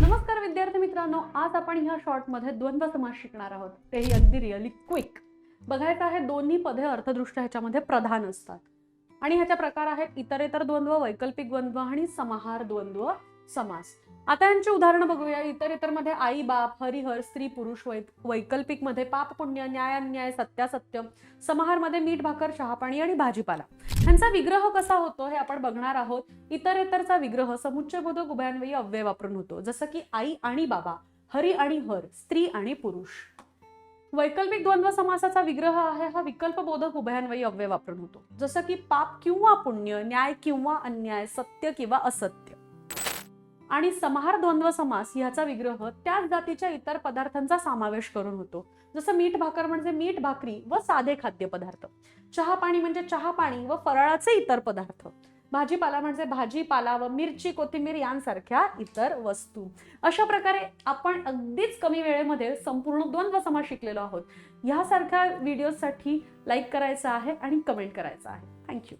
नमस्कार विद्यार्थी मित्रांनो आज आपण ह्या शॉर्टमध्ये द्वंद्व समास शिकणार आहोत. तेही अगदी रिअली क्विक बघायचं आहे दोन्ही पदे अर्थदृष्ट्या ह्याच्यामध्ये प्रधान असतात. आणि ह्याचे प्रकार आहेत इतरेतर द्वंद्व वैकल्पिक द्वंद्व आणि समाहार द्वंद्व समास. आता यांची उदाहरणं बघूया. इतरमध्ये आई बाप हरिहर स्त्री पुरुष वै वैकल्पिकमध्ये पाप पुण्य न्याय अन्याय सत्यासत्य समाहारमध्ये मीठ भाकर चहापाणी आणि भाजीपाला. ह्यांचा विग्रह कसा होतो हे आपण बघणार आहोत. इतरेतरचा विग्रह समुच्चयबोधक उभयान्वयी अव्यय वापरून होतो. जसं की आई आणि बाबा हरी आणि हर स्त्री आणि पुरुष. वैकल्पिक द्वंद्व समासाचा विग्रह आहे हा विकल्पबोधक उभयान्वयी अव्यय वापरून होतो. जसं की पाप किंवा पुण्य न्याय किंवा अन्याय सत्य किंवा असत्य. आणि समाहार द्वंद्व समास ह्याचा विग्रह त्याच जातीच्या इतर पदार्थांचा समावेश करून होतो. जसं मीठ भाकर म्हणजे मीठ भाकरी व साधे खाद्यपदार्थ चहा पाणी म्हणजे चहा पाणी व फराळाचे इतर पदार्थ. भाजीपाला म्हणजे भाजीपाला व मिरची कोथिंबीर यांसारख्या इतर वस्तू. अशा प्रकारे आपण अगदीच कमी वेळेमध्ये संपूर्ण द्वंद्व समास शिकलेलो आहोत. ह्यासारख्या व्हिडिओसाठी लाईक करायचा आहे आणि कमेंट करायचा आहे. थँक्यू